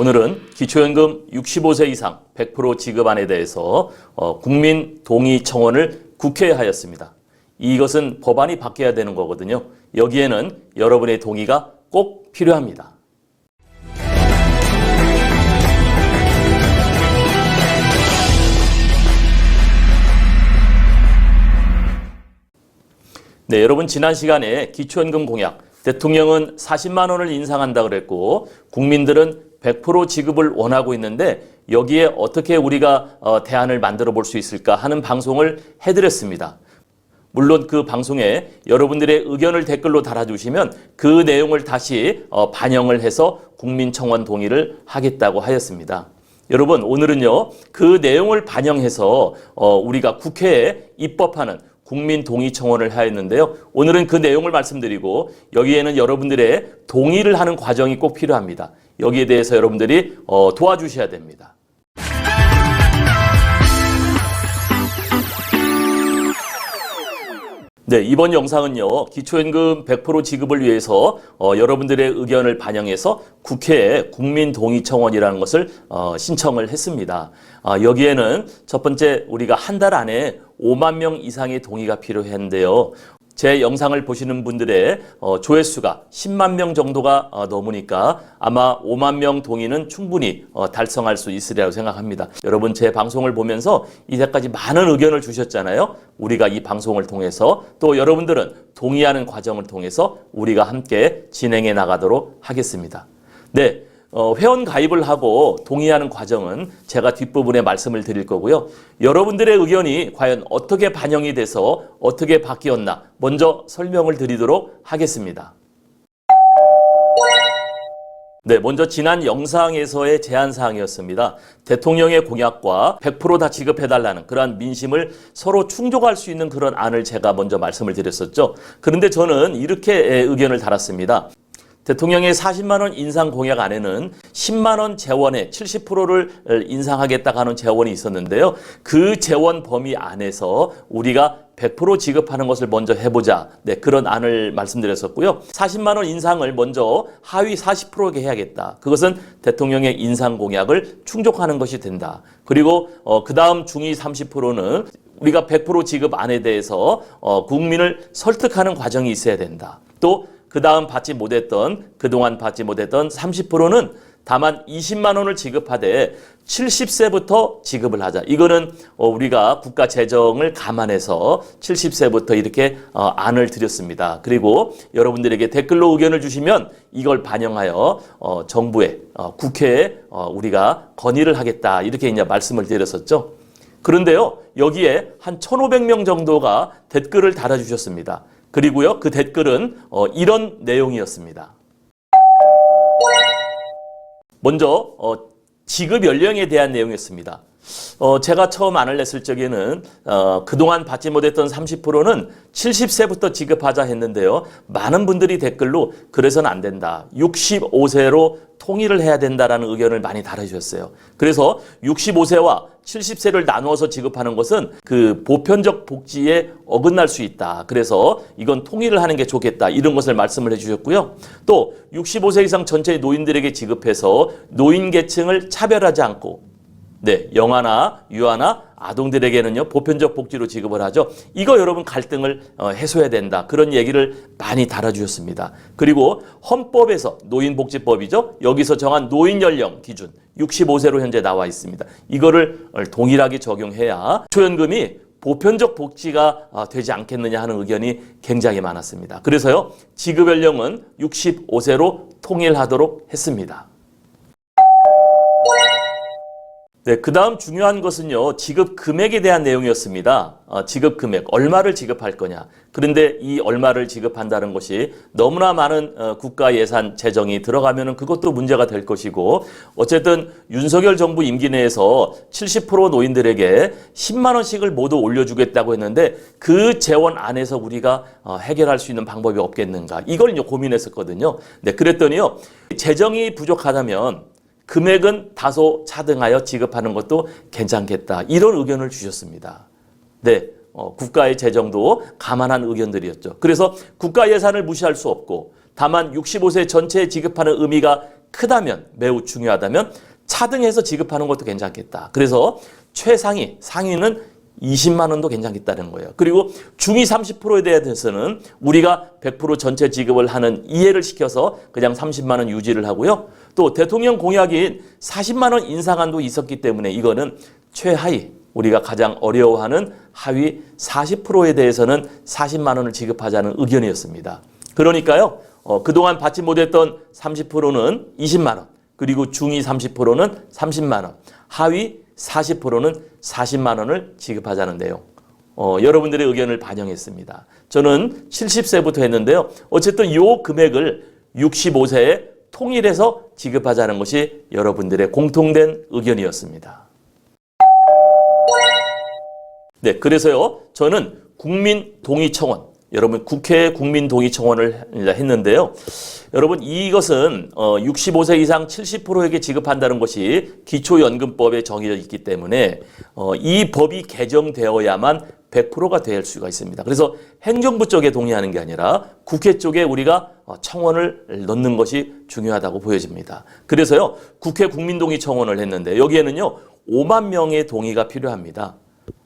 오늘은 기초연금 65세 이상 100% 지급안에 대해서 어, 국민 동의 청원을 국회에 하였습니다. 이것은 법안이 바뀌어야 되는 거거든요. 여기에는 여러분의 동의가 꼭 필요합니다. 네, 여러분 지난 시간에 기초연금 공약 대통령은 40만 원을 인상한다 그랬고 국민들은 100% 지급을 원하고 있는데 여기에 어떻게 우리가 어, 대안을 만들어 볼 수 있을까 하는 방송을 해드렸습니다. 물론 그 방송에 여러분들의 의견을 댓글로 달아주시면 그 내용을 다시 어, 반영을 해서 국민청원 동의를 하겠다고 하였습니다. 여러분 오늘은요 그 내용을 반영해서 어, 우리가 국회에 입법하는 국민 동의 청원을 하였는데요. 오늘은 그 내용을 말씀드리고 여기에는 여러분들의 동의를 하는 과정이 꼭 필요합니다. 여기에 대해서 여러분들이 어, 도와주셔야 됩니다. 네, 이번 영상은요, 기초연금 100% 지급을 위해서 어, 여러분들의 의견을 반영해서 국회에 국민동의청원이라는 것을 어, 신청을 했습니다. 아, 여기에는 첫 번째 우리가 한 달 안에 5만 명 이상의 동의가 필요했는데요. 제 영상을 보시는 분들의 어, 조회수가 10만 명 정도가 어, 넘으니까 아마 5만 명 동의는 충분히 어, 달성할 수 있으리라고 생각합니다. 여러분 제 방송을 보면서 이제까지 많은 의견을 주셨잖아요. 우리가 이 방송을 통해서 또 여러분들은 동의하는 과정을 통해서 우리가 함께 진행해 나가도록 하겠습니다. 네. 어, 회원 가입을 하고 동의하는 과정은 제가 뒷부분에 말씀을 드릴 거고요. 여러분들의 의견이 과연 어떻게 반영이 돼서 어떻게 바뀌었나 먼저 설명을 드리도록 하겠습니다. 네, 먼저 지난 영상에서의 제안 사항이었습니다. 대통령의 공약과 100%다 지급해 달라는 그러한 민심을 서로 충족할 수 있는 그런 안을 제가 먼저 말씀을 드렸었죠. 그런데 저는 이렇게 의견을 달았습니다. 대통령의 40만 원 인상 공약 안에는 10만 원 재원의 70%를 인상하겠다 하는 재원이 있었는데요. 그 재원 범위 안에서 우리가 100% 지급하는 것을 먼저 해보자. 네, 그런 안을 말씀드렸었고요. 40만 원 인상을 먼저 하위 40%게 해야겠다. 그것은 대통령의 인상 공약을 충족하는 것이 된다. 그리고 어, 그 다음 중위 30%는 우리가 100% 지급 안에 대해서 어, 국민을 설득하는 과정이 있어야 된다. 또 그 다음 받지 못했던 그동안 받지 못했던 30%는 다만 20만 원을 지급하되 70세부터 지급을 하자. 이거는 어, 우리가 국가 재정을 감안해서 70세부터 이렇게 어, 안을 드렸습니다. 그리고 여러분들에게 댓글로 의견을 주시면 이걸 반영하여 어, 정부에 국회에 우리가 건의를 하겠다. 이렇게 이제 말씀을 드렸었죠. 그런데요. 여기에 한 1,500명 정도가 댓글을 달아 주셨습니다. 그리고요, 그 댓글은 어, 이런 내용이었습니다. 먼저 어, 지급 연령에 대한 내용이었습니다. 어, 제가 처음 안을 냈을 적에는 어, 그동안 받지 못했던 30%는 70세부터 지급하자 했는데요. 많은 분들이 댓글로 그래서는 안 된다. 65세로 통일을 해야 된다라는 의견을 많이 달아주셨어요. 그래서 65세와 70세를 나누어서 지급하는 것은 그 보편적 복지에 어긋날 수 있다. 그래서 이건 통일을 하는 게 좋겠다. 이런 것을 말씀을 해주셨고요. 또 65세 이상 전체 노인들에게 지급해서 노인 계층을 차별하지 않고 네, 영아나 유아나 아동들에게는요 보편적 복지로 지급을 하죠. 이거 여러분 갈등을 어, 해소해야 된다. 그런 얘기를 많이 달아주셨습니다. 그리고 헌법에서 노인복지법이죠. 여기서 정한 노인 연령 기준 65세로 현재 나와 있습니다. 이거를 동일하게 적용해야 초연금이 보편적 복지가 어, 되지 않겠느냐 하는 의견이 굉장히 많았습니다. 그래서요 지급 연령은 65세로 통일하도록 했습니다. 네, 그 다음 중요한 것은요, 지급 금액에 대한 내용이었습니다. 어, 지급 금액, 얼마를 지급할 거냐. 그런데 이 얼마를 지급한다는 것이 너무나 많은 어, 국가 예산 재정이 들어가면은 그것도 문제가 될 것이고, 어쨌든 윤석열 정부 임기 내에서 70% 노인들에게 10만원씩을 모두 올려주겠다고 했는데 그 재원 안에서 우리가 어, 해결할 수 있는 방법이 없겠는가. 이걸 고민했었거든요. 네, 그랬더니요, 재정이 부족하다면 금액은 다소 차등하여 지급하는 것도 괜찮겠다. 이런 의견을 주셨습니다. 네. 어, 국가의 재정도 감안한 의견들이었죠. 그래서 국가 예산을 무시할 수 없고 다만 65세 전체에 지급하는 의미가 크다면 매우 중요하다면 차등해서 지급하는 것도 괜찮겠다. 그래서 최상위 상위는 20만 원도 괜찮겠다는 거예요. 그리고 중위 30%에 대해서는 우리가 100% 전체 지급을 하는 이해를 시켜서 그냥 30만 원 유지를 하고요. 또 대통령 공약인 40만 원 인상안도 있었기 때문에 이거는 최하위 우리가 가장 어려워하는 하위 40%에 대해서는 40만 원을 지급하자는 의견이었습니다. 그러니까요. 어, 그동안 받지 못했던 30%는 20만 원, 그리고 중위 30%는 30만 원, 하위 40%는 40만 원을 지급하자는 내용. 어, 여러분들의 의견을 반영했습니다. 저는 70세부터 했는데요. 어쨌든 이 금액을 65세에 통일해서 지급하자는 것이 여러분들의 공통된 의견이었습니다. 네, 그래서요, 저는 국민 동의 청원, 여러분 국회 국민동의 청원을 했는데요. 여러분 이것은 어 65세 이상 70%에게 지급한다는 것이 기초연금법에 정해져 있기 때문에 어이 법이 개정되어야만 100%가 될 수가 있습니다. 그래서 행정부 쪽에 동의하는 게 아니라 국회 쪽에 우리가 어, 청원을 넣는 것이 중요하다고 보여집니다. 그래서요 국회 국민동의 청원을 했는데 여기에는요 5만 명의 동의가 필요합니다.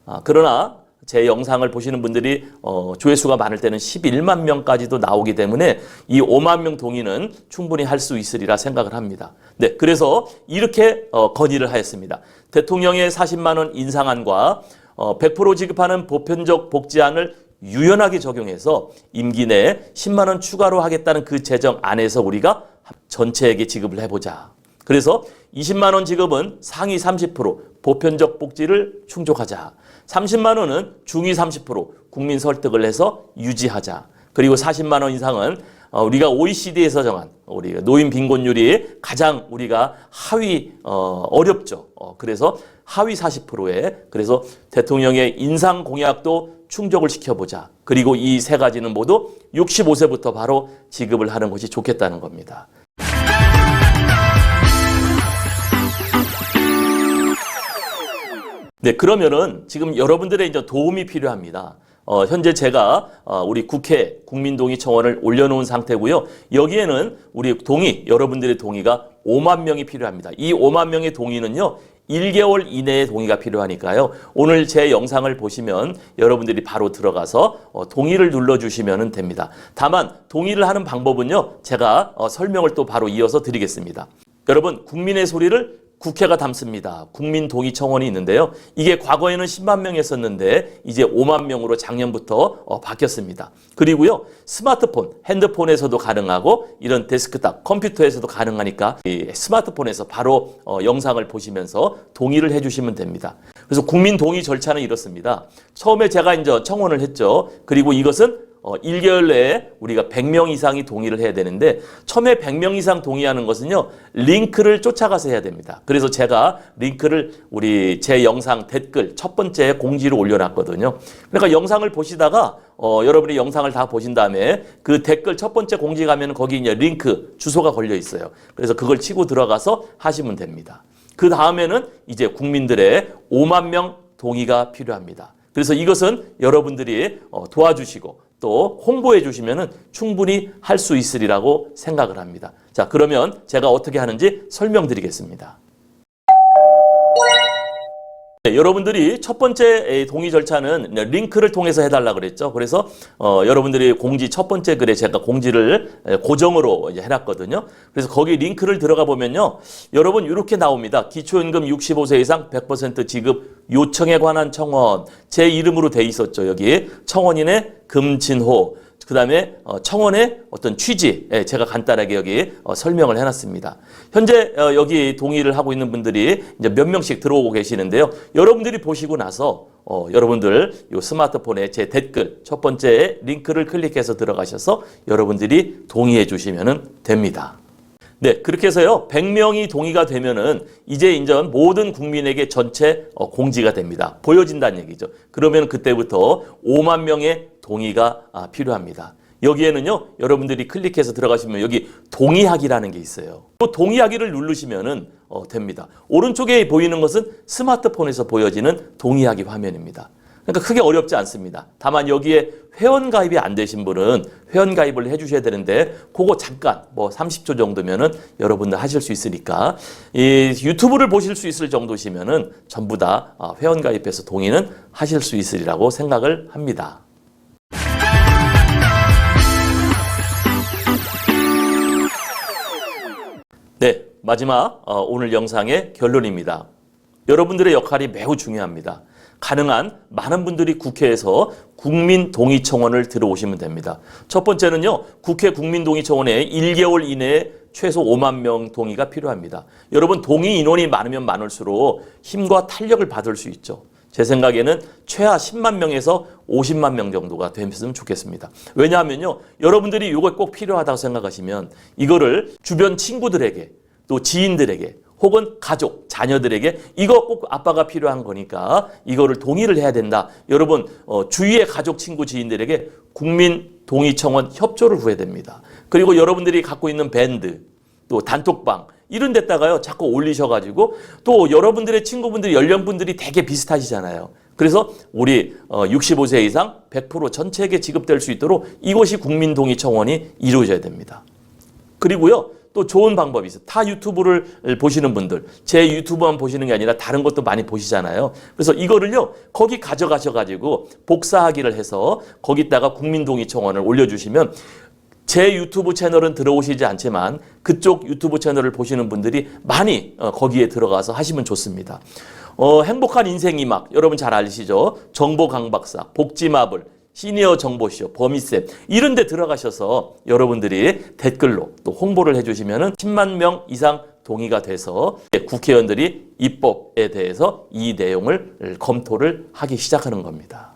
아, 그러나 제 영상을 보시는 분들이 어, 조회수가 많을 때는 11만 명까지도 나오기 때문에 이 5만 명 동의는 충분히 할 수 있으리라 생각을 합니다. 네, 그래서 이렇게 어, 건의를 하였습니다. 대통령의 40만 원 인상안과 어, 100% 지급하는 보편적 복지안을 유연하게 적용해서 임기 내에 10만 원 추가로 하겠다는 그 재정 안에서 우리가 전체에게 지급을 해보자. 그래서 20만 원 지급은 상위 30% 보편적 복지를 충족하자. 30만 원은 중위 30% 국민 설득을 해서 유지하자. 그리고 40만 원 이상은 어, 우리가 OECD에서 정한 우리 노인 빈곤율이 가장 우리가 하위 어, 어렵죠. 어, 그래서 하위 40%에 그래서 대통령의 인상 공약도 충족을 시켜보자. 그리고 이 세 가지는 모두 65세부터 바로 지급을 하는 것이 좋겠다는 겁니다. 네, 그러면은 지금 여러분들의 이제 도움이 필요합니다. 어, 현재 제가 어, 우리 국회 국민동의 청원을 올려놓은 상태고요. 여기에는 우리 동의, 여러분들의 동의가 5만 명이 필요합니다. 이 5만 명의 동의는요. 1개월 이내에 동의가 필요하니까요. 오늘 제 영상을 보시면 여러분들이 바로 들어가서 어, 동의를 눌러주시면 됩니다. 다만 동의를 하는 방법은요. 제가 어, 설명을 또 바로 이어서 드리겠습니다. 여러분 국민의 소리를 국회가 담습니다. 국민 동의 청원이 있는데요. 이게 과거에는 10만 명이었었는데 이제 5만 명으로 작년부터 어, 바뀌었습니다. 그리고요. 스마트폰, 핸드폰에서도 가능하고 이런 데스크탑, 컴퓨터에서도 가능하니까 이 스마트폰에서 바로 어, 영상을 보시면서 동의를 해 주시면 됩니다. 그래서 국민 동의 절차는 이렇습니다. 처음에 제가 이제 청원을 했죠. 그리고 이것은 어, 1개월 내에 우리가 100명 이상이 동의를 해야 되는데 처음에 100명 이상 동의하는 것은요. 링크를 쫓아가서 해야 됩니다. 그래서 제가 링크를 우리 제 영상 댓글 첫 번째 공지로 올려놨거든요. 그러니까 영상을 보시다가 어, 여러분이 영상을 다 보신 다음에 그 댓글 첫 번째 공지 가면 거기 이제 링크 주소가 걸려 있어요. 그래서 그걸 치고 들어가서 하시면 됩니다. 그 다음에는 이제 국민들의 5만 명 동의가 필요합니다. 그래서 이것은 여러분들이 어, 도와주시고 또 홍보해 주시면 충분히 할 수 있으리라고 생각을 합니다. 자, 그러면 제가 어떻게 하는지 설명드리겠습니다. 네, 여러분들이 첫 번째 동의 절차는 링크를 통해서 해달라 그랬죠. 그래서 어, 여러분들이 공지 첫 번째 글에 제가 공지를 고정으로 해놨거든요. 그래서 거기 링크를 들어가 보면요, 여러분 이렇게 나옵니다. 기초연금 65세 이상 100% 지급 요청에 관한 청원 제 이름으로 돼 있었죠. 여기 청원인의 금진호. 그 다음에 청원의 어떤 취지, 예, 제가 간단하게 여기 어, 설명을 해놨습니다. 현재 어, 여기 동의를 하고 있는 분들이 이제 몇 명씩 들어오고 계시는데요. 여러분들이 보시고 나서 어, 여러분들 요 스마트폰에 제 댓글 첫 번째 링크를 클릭해서 들어가셔서 여러분들이 동의해 주시면 됩니다. 네, 그렇게 해서요, 100명이 동의가 되면은 이제 인전 모든 국민에게 전체 공지가 됩니다. 보여진다는 얘기죠. 그러면 그때부터 5만 명의 동의가 아, 필요합니다. 여기에는요, 여러분들이 클릭해서 들어가시면 여기 동의하기라는 게 있어요. 또 동의하기를 누르시면은 어, 됩니다. 오른쪽에 보이는 것은 스마트폰에서 보여지는 동의하기 화면입니다. 그러니까 크게 어렵지 않습니다. 다만 여기에 회원 가입이 안 되신 분은 회원 가입을 해주셔야 되는데 그거 잠깐 뭐 30초 정도면은 여러분들 하실 수 있으니까 이 유튜브를 보실 수 있을 정도시면은 전부 다 아, 회원 가입해서 동의는 하실 수 있으리라고 생각을 합니다. 네, 마지막 어, 오늘 영상의 결론입니다. 여러분들의 역할이 매우 중요합니다. 가능한 많은 분들이 국회에서 국민 동의 청원을 들어오시면 됩니다. 첫 번째는요, 국회 국민 동의 청원에 1개월 이내에 최소 5만 명 동의가 필요합니다. 여러분, 동의 인원이 많으면 많을수록 힘과 탄력을 받을 수 있죠. 제 생각에는 최하 10만 명에서 50만 명 정도가 됐으면 좋겠습니다. 왜냐하면요, 여러분들이 이거 꼭 필요하다고 생각하시면 이거를 주변 친구들에게 또 지인들에게 혹은 가족, 자녀들에게 이거 꼭 아빠가 필요한 거니까 이거를 동의를 해야 된다. 여러분 어, 주위의 가족, 친구, 지인들에게 국민 동의 청원 협조를 구해야 됩니다. 그리고 여러분들이 갖고 있는 밴드, 또 단톡방 이런 데다가요 자꾸 올리셔가지고 또 여러분들의 친구분들이 연령분들이 되게 비슷하시잖아요. 그래서 우리 어, 65세 이상 100% 전체에게 지급될 수 있도록 이것이 국민 동의 청원이 이루어져야 됩니다. 그리고요. 또 좋은 방법이 있어요. 타 유튜브를 보시는 분들, 제 유튜브만 보시는 게 아니라 다른 것도 많이 보시잖아요. 그래서 이거를요, 거기 가져가셔가지고 복사하기를 해서 거기다가 국민동의 청원을 올려주시면 제 유튜브 채널은 들어오시지 않지만 그쪽 유튜브 채널을 보시는 분들이 많이 어, 거기에 들어가서 하시면 좋습니다. 어, 행복한 인생 이 막 여러분 잘 아시죠? 정보 강박사, 복지마블, 시니어 정보쇼, 범이쌤 이런 데 들어가셔서 여러분들이 댓글로 또 홍보를 해주시면 10만 명 이상 동의가 돼서 국회의원들이 입법에 대해서 이 내용을 검토를 하기 시작하는 겁니다.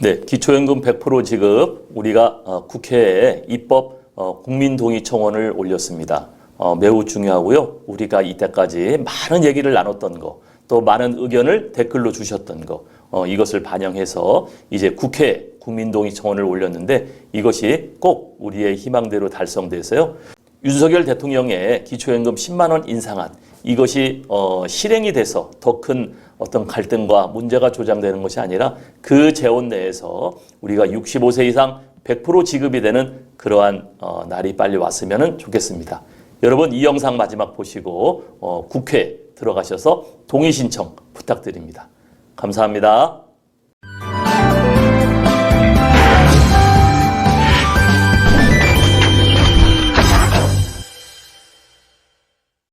네, 기초연금 100% 지급 우리가 어, 국회에 입법 어, 국민 동의 청원을 올렸습니다. 어, 매우 중요하고요. 우리가 이때까지 많은 얘기를 나눴던 거, 또 많은 의견을 댓글로 주셨던 거, 어, 이것을 반영해서 이제 국회 국민 동의 청원을 올렸는데 이것이 꼭 우리의 희망대로 달성돼서요. 윤석열 대통령의 기초연금 10만 원 인상안 이것이 어, 실행이 돼서 더 큰 어떤 갈등과 문제가 조장되는 것이 아니라 그 재원 내에서 우리가 65세 이상 100% 지급이 되는 그러한 어, 날이 빨리 왔으면 좋겠습니다. 여러분 이 영상 마지막 보시고 어, 국회 들어가셔서 동의 신청 부탁드립니다. 감사합니다.